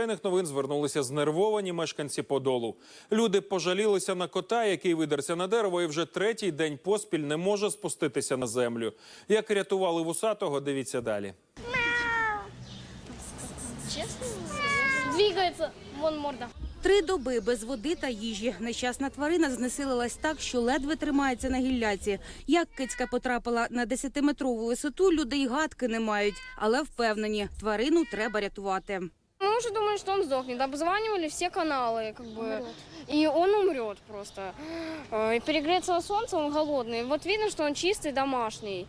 Звичайних новин звернулися знервовані мешканці Подолу. Люди пожалілися на кота, який видерся на дерево, і вже третій день поспіль не може спуститися на землю. Як рятували вусатого, дивіться далі. Двигается. Вон морда. Три доби без води та їжі. Нещасна тварина знесилилась так, що ледве тримається на гілляці. Як кицька потрапила на 10-метрову висоту, люди й гадки не мають, але впевнені, тварину треба рятувати. Мы уже думали, что он сдохнет. Обзванивали все каналы, как бы. И он умрет просто. Э, И перегреться на солнце, он голодный. Вот видно, что он чистый, домашний.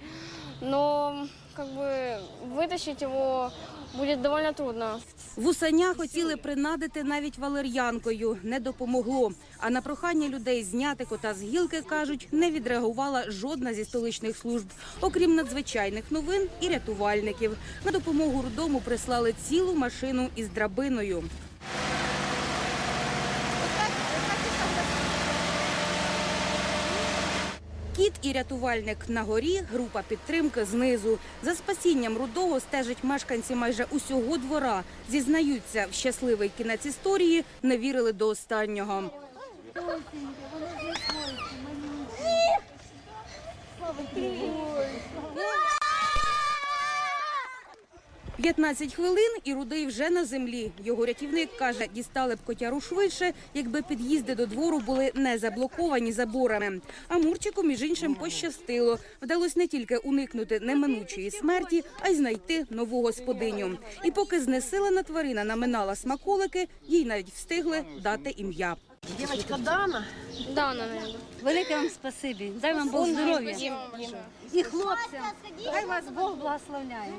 Но как бы вытащить его будет довольно трудно. Вусаня хотіли принадити навіть валер'янкою, не допомогло. А на прохання людей зняти кота з гілки кажуть, не відреагувала жодна зі столичних служб, окрім надзвичайних новин і рятувальників. На допомогу рудому прислали цілу машину із драбиною. Кіт і рятувальник на горі, група підтримки знизу. За спасінням рудого стежать мешканці майже усього двора. Зізнаються, в щасливий кінець історії не вірили до останнього. 15 хвилин і рудий вже на землі. Його рятівник каже, дістали б котяру швидше, якби під'їзди до двору були не заблоковані заборами. А Мурчику, між іншим, пощастило. Вдалося не тільки уникнути неминучої смерті, а й знайти нову господиню. І поки знесилена тварина наминала смаколики, їй навіть встигли дати ім'я. Девочка Дана. Да, наверное. Велике вам спасибі. Дай вам Бог здоров'я. І хлопцям. Хай вас Бог благословляє.